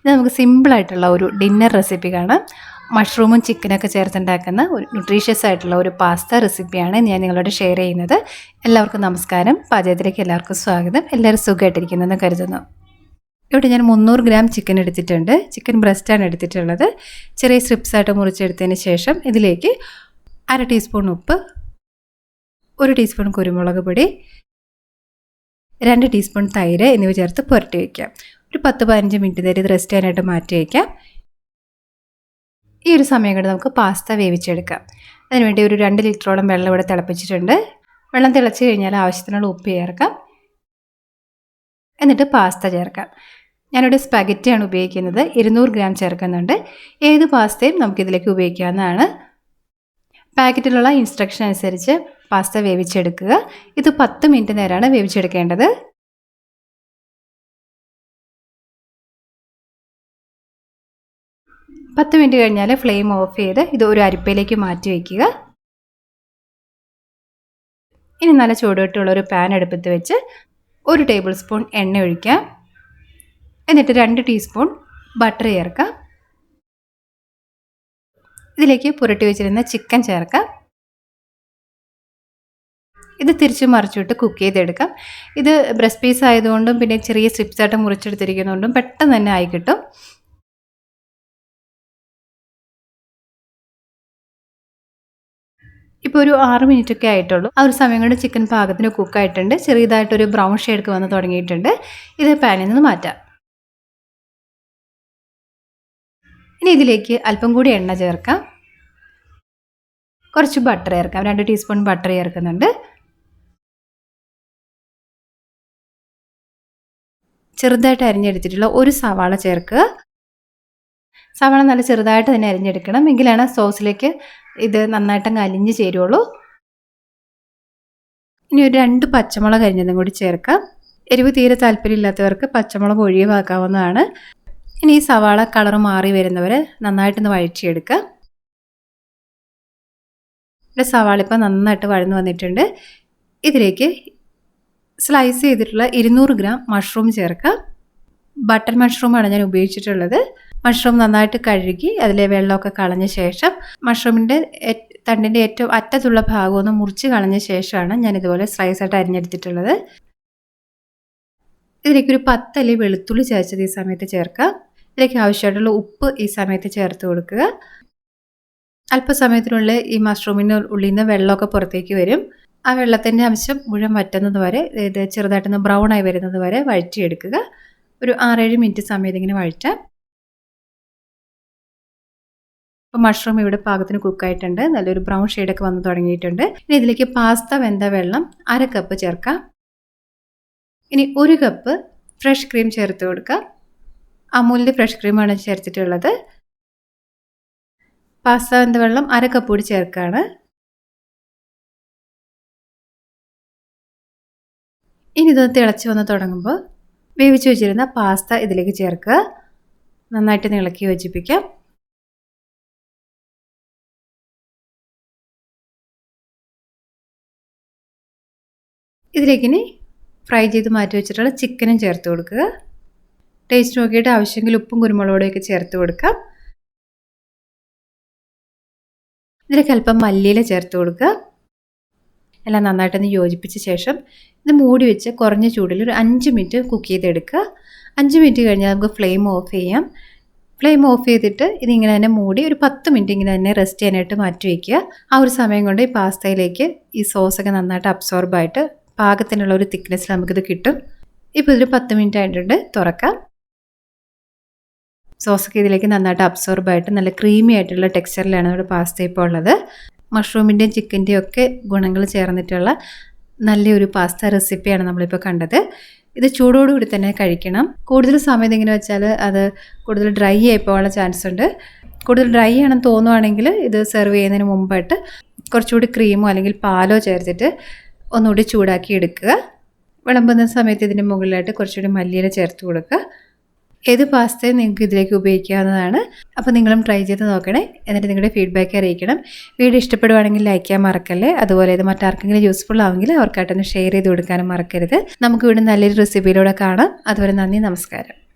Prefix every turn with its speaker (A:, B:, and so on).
A: ഇത് നമുക്ക് സിമ്പിളായിട്ടുള്ള ഒരു ഡിന്നർ റെസിപ്പി കാണാം മഷ്റൂമും ചിക്കനൊക്കെ ചേർത്തുണ്ടാക്കുന്ന ഒരു ന്യൂട്രീഷ്യസ് ആയിട്ടുള്ള ഒരു പാസ്ത റെസിപ്പിയാണ് ഞാൻ നിങ്ങളോട് ഷെയർ ചെയ്യുന്നത്. എല്ലാവർക്കും നമസ്കാരം. പാചകത്തിലേക്ക് എല്ലാവർക്കും സ്വാഗതം. എല്ലാവരും സുഖമായിട്ടിരിക്കുന്നെന്ന് കരുതുന്നു. ഇവിടെ ഞാൻ മുന്നൂറ് ഗ്രാം ചിക്കൻ എടുത്തിട്ടുണ്ട്. ചിക്കൻ ബ്രസ്റ്റാണ് എടുത്തിട്ടുള്ളത്. ചെറിയ സ്ട്രിപ്സ് ആയിട്ട് മുറിച്ചെടുത്തതിന് ശേഷം ഇതിലേക്ക് അര ടീസ്പൂൺ ഉപ്പ് ഒരു ടീസ്പൂൺ കുരുമുളക് പൊടി രണ്ട് ടീസ്പൂൺ തൈര് എന്നിവ ചേർത്ത് പുരട്ടി വയ്ക്കാം ഒരു പത്ത് പതിനഞ്ച് മിനിറ്റ് നേരം ഇത് റെസ്റ്റ് ചെയ്യാനായിട്ട് മാറ്റി വയ്ക്കാം. ഈ ഒരു സമയം കൊണ്ട് നമുക്ക് പാസ്ത വേവിച്ചെടുക്കാം. അതിനുവേണ്ടി ഒരു രണ്ട് ലിറ്ററോളം വെള്ളം ഇവിടെ തിളപ്പിച്ചിട്ടുണ്ട്. വെള്ളം തിളച്ച് കഴിഞ്ഞാൽ ആവശ്യത്തിനുള്ള ഉപ്പ് ചേർക്കാം. എന്നിട്ട് പാസ്ത ചേർക്കാം. ഞാനിവിടെ സ്പഗറ്റിയാണ് ഉപയോഗിക്കുന്നത്. ഇരുന്നൂറ് ഗ്രാം ചേർക്കുന്നുണ്ട്. ഏത് പാസ്തയും നമുക്കിതിലേക്ക് ഉപയോഗിക്കാവുന്നതാണ്. പാക്കറ്റിലുള്ള ഇൻസ്ട്രക്ഷൻ അനുസരിച്ച് പാസ്ത വേവിച്ചെടുക്കുക. ഇത് പത്ത് മിനിറ്റ് നേരമാണ് വേവിച്ചെടുക്കേണ്ടത്. പത്ത് മിനിറ്റ് കഴിഞ്ഞാൽ ഫ്ലെയിം ഓഫ് ചെയ്ത് ഇത് ഒരു അരിപ്പയിലേക്ക് മാറ്റി വയ്ക്കുക ഇനി നല്ല ചൂടുകെട്ടുള്ള ഒരു പാൻ എടുപ്പത്ത് വെച്ച് ഒരു ടേബിൾ സ്പൂൺ എണ്ണ ഒഴിക്കാം എന്നിട്ട് രണ്ട് ടീസ്പൂൺ ബട്ടർ ചേർക്കാം ഇതിലേക്ക് പുരട്ടി വെച്ചിരുന്ന ചിക്കൻ ചേർക്കാം ഇത് തിരിച്ച് മറിച്ചിട്ട് കുക്ക് ചെയ്തെടുക്കാം. ഇത് ബ്രസ്റ്റ് പീസ് ആയതുകൊണ്ടും പിന്നെ ചെറിയ സ്ട്രിപ്സ് ആയിട്ട് മുറിച്ചെടുത്തിരിക്കുന്നതുകൊണ്ടും പെട്ടെന്ന് തന്നെ ആയി കിട്ടും. ഇപ്പോൾ ഒരു ആറ് മിനിറ്റ് ഒക്കെ ആയിട്ടുള്ളൂ. ആ ഒരു സമയം കൊണ്ട് ചിക്കൻ പാകത്തിന് കുക്കായിട്ടുണ്ട്. ചെറിയതായിട്ടൊരു ബ്രൗൺ ഷെയ്ഡൊക്കെ വന്ന് തുടങ്ങിയിട്ടുണ്ട്. ഇത് പാനിൽ നിന്ന് മാറ്റാം. ഇനി ഇതിലേക്ക് അല്പം കൂടി എണ്ണ ചേർക്കാം. കുറച്ച് ബട്ടർ ചേർക്കാം. രണ്ട് ടീസ്പൂൺ ബട്ടർ ചേർക്കുന്നുണ്ട്. ചെറുതായിട്ട് അരിഞ്ഞെടുത്തിട്ടുള്ള ഒരു സവാള ചേർക്കുക. സവാള നല്ല ചെറുതായിട്ട് തന്നെ അരിഞ്ഞെടുക്കണം. എങ്കിലാണ് സോസിലേക്ക് ഇത് നന്നായിട്ട് അലിഞ്ഞ് ചേരുള്ളൂ ഇനി ഒരു രണ്ട് പച്ചമുളക് അരിഞ്ഞതും കൂടി ചേർക്കാം. എരിവ് തീരെ താല്പര്യമില്ലാത്തവർക്ക് പച്ചമുളക് ഒഴിവാക്കാവുന്നതാണ്. ഇനി ഈ സവാള കളർ മാറി വരുന്നവരെ നന്നായിട്ടൊന്ന് വഴറ്റിയെടുക്കുക ഇവിടെ സവാള ഇപ്പം നന്നായിട്ട് വഴന്നു വന്നിട്ടുണ്ട്. ഇതിലേക്ക് സ്ലൈസ് ചെയ്തിട്ടുള്ള ഇരുന്നൂറ് ഗ്രാം മഷ്റൂം ചേർക്കാം. ബട്ടർ മഷ്റൂമാണ് ഞാൻ ഉപയോഗിച്ചിട്ടുള്ളത്. മഷ്റൂം നന്നായിട്ട് കഴുകി അതിലെ വെള്ളമൊക്കെ കളഞ്ഞ ശേഷം മഷ്റൂമിന്റെ തണ്ടിന്റെ ഏറ്റവും അറ്റത്തുള്ള ഭാഗം ഒന്ന് മുറിച്ച് കളഞ്ഞ ശേഷമാണ് ഞാൻ ഇതുപോലെ സ്ലൈസായിട്ട് അരിഞ്ഞെടുത്തിട്ടുള്ളത്. ഇതിലേക്ക് ഒരു പത്തല്ലി വെളുത്തുള്ളി ചേർച്ചത് ഈ സമയത്ത് ചേർക്കാം ഇതിലേക്ക് ആവശ്യമായിട്ടുള്ള ഉപ്പ് ഈ സമയത്ത് ചേർത്ത് കൊടുക്കുക. അല്പസമയത്തിനുള്ളിൽ ഈ മഷ്റൂമിന്റെ ഉള്ളിൽ നിന്ന് വെള്ളമൊക്കെ പുറത്തേക്ക് വരും. ആ വെള്ളത്തിന്റെ അംശം മുഴുവൻ വറ്റുന്നത് വരെ ഇത് ചെറുതായിട്ടൊന്ന് ബ്രൗൺ ആയി വരുന്നത് വരെ വഴറ്റിയെടുക്കുക. ഒരു ആറേഴ് മിനിറ്റ് സമയത്ത് ഇങ്ങനെ വഴറ്റാം. അപ്പോൾ മഷ്റൂം ഇവിടെ പാകത്തിന് കുക്കായിട്ടുണ്ട് നല്ലൊരു ബ്രൗൺ ഷെയ്ഡൊക്കെ വന്ന് തുടങ്ങിയിട്ടുണ്ട്. ഇനി ഇതിലേക്ക് പാസ്ത വെന്ത വെള്ളം അര കപ്പ് ചേർക്കാം. ഇനി ഒരു കപ്പ് ഫ്രഷ് ക്രീം ചേർത്ത് കൊടുക്കുക. അമൂലിന്റെ ഫ്രഷ് ക്രീമാണ് ചേർത്തിട്ടുള്ളത്. പാസ്ത വെന്ത വെള്ളം അര കപ്പ് കൂടി ചേർക്കുകയാണ് ഇനി ഇതൊന്ന് തിളച്ച് വന്ന് തുടങ്ങുമ്പോൾ വേവിച്ച് വെച്ചിരുന്ന പാസ്ത ഇതിലേക്ക് ചേർക്കുക. നന്നായിട്ട് ഇളക്കി യോജിപ്പിക്കാം. ഇതിലേക്ക് ഇനി ഫ്രൈ ചെയ്ത് മാറ്റി വെച്ചിട്ടുള്ള ചിക്കനും ചേർത്ത് കൊടുക്കുക. ടേസ്റ്റ് നോക്കിയിട്ട് ആവശ്യമെങ്കിൽ ഉപ്പും കുരുമുളകോടെയൊക്കെ ചേർത്ത് കൊടുക്കാം. ഇതിലേക്ക് അല്പം മല്ലിയില ചേർത്ത് കൊടുക്കുക. എല്ലാം നന്നായിട്ടൊന്ന് യോജിപ്പിച്ച ശേഷം ഇത് മൂടി വെച്ച് കുറഞ്ഞ ചൂടിൽ ഒരു അഞ്ച് മിനിറ്റ് കുക്ക് ചെയ്തെടുക്കുക. അഞ്ച് മിനിറ്റ് കഴിഞ്ഞാൽ നമുക്ക് ഫ്ലെയിം ഓഫ് ചെയ്യാം. ഫ്ലെയിം ഓഫ് ചെയ്തിട്ട് ഇതിങ്ങനെ തന്നെ മൂടി ഒരു പത്ത് മിനിറ്റ് ഇങ്ങനെ തന്നെ റെസ്റ്റ് ചെയ്യാനായിട്ട് മാറ്റി വയ്ക്കുക ആ ഒരു സമയം കൊണ്ട് ഈ പാസ്തയിലേക്ക് ഈ സോസൊക്കെ നന്നായിട്ട് അബ്സോർബായിട്ട് പാകത്തിനുള്ള ഒരു തിക്നെസ്സിൽ നമുക്കിത് കിട്ടും. ഇപ്പോൾ ഇതൊരു പത്ത് മിനിറ്റ് ആയിട്ടുണ്ട്. തുറക്കാം. സോസൊക്കെ ഇതിലേക്ക് നന്നായിട്ട് അബ്സോർബ് ആയിട്ട് നല്ല ക്രീമി ആയിട്ടുള്ള ടെക്സ്ചറിലാണ് നമ്മുടെ പാസ്ത ഇപ്പോൾ ഉള്ളത്. മഷ്റൂമിന്റെയും ചിക്കന്റെയും ഒക്കെ ഗുണങ്ങൾ ചേർന്നിട്ടുള്ള നല്ലൊരു പാസ്ത റെസിപ്പിയാണ് നമ്മളിപ്പോൾ കണ്ടത്. ഇത് ചൂടോടുകൂടി തന്നെ കഴിക്കണം. കൂടുതൽ സമയം എങ്ങനെ വെച്ചാൽ അത് കൂടുതൽ ഡ്രൈ ആയി പോകാനുള്ള ചാൻസ് ഉണ്ട്. കൂടുതൽ ഡ്രൈ ആണെന്ന് തോന്നുവാണെങ്കിൽ ഇത് സെർവ് ചെയ്യുന്നതിന് മുമ്പായിട്ട് കുറച്ചുകൂടി ക്രീമോ അല്ലെങ്കിൽ പാലോ ചേർത്തിട്ട് ഒന്നുകൂടി ചൂടാക്കി എടുക്കുക. വിളമ്പുന്ന സമയത്ത് ഇതിന്റെ മുകളിലായിട്ട് കുറച്ചുകൂടി മല്ലിയില ചേർത്ത് കൊടുക്കുക. ഏത് പാസ്തയും നിങ്ങൾക്ക് ഇതിലേക്ക് ഉപയോഗിക്കാവുന്നതാണ്. അപ്പോൾ നിങ്ങളും ട്രൈ ചെയ്ത് നോക്കണേ. എന്നിട്ട് നിങ്ങളുടെ ഫീഡ്ബാക്ക് അറിയിക്കണം. വീഡിയോ ഇഷ്ടപ്പെടുവാണെങ്കിൽ ലൈക്ക് ചെയ്യാൻ മറക്കല്ലേ? അതുപോലെ ഇത് മറ്റാർക്കെങ്കിലും യൂസ്ഫുൾ ആവുമെങ്കിൽ അവർക്കായിട്ടൊന്ന് ഷെയർ ചെയ്ത് കൊടുക്കാനും മറക്കരുത്. നമുക്ക് ഇവിടെ നല്ലൊരു റെസിപ്പിയിലൂടെ കാണാം. അതുപോലെ നന്ദി നമസ്കാരം.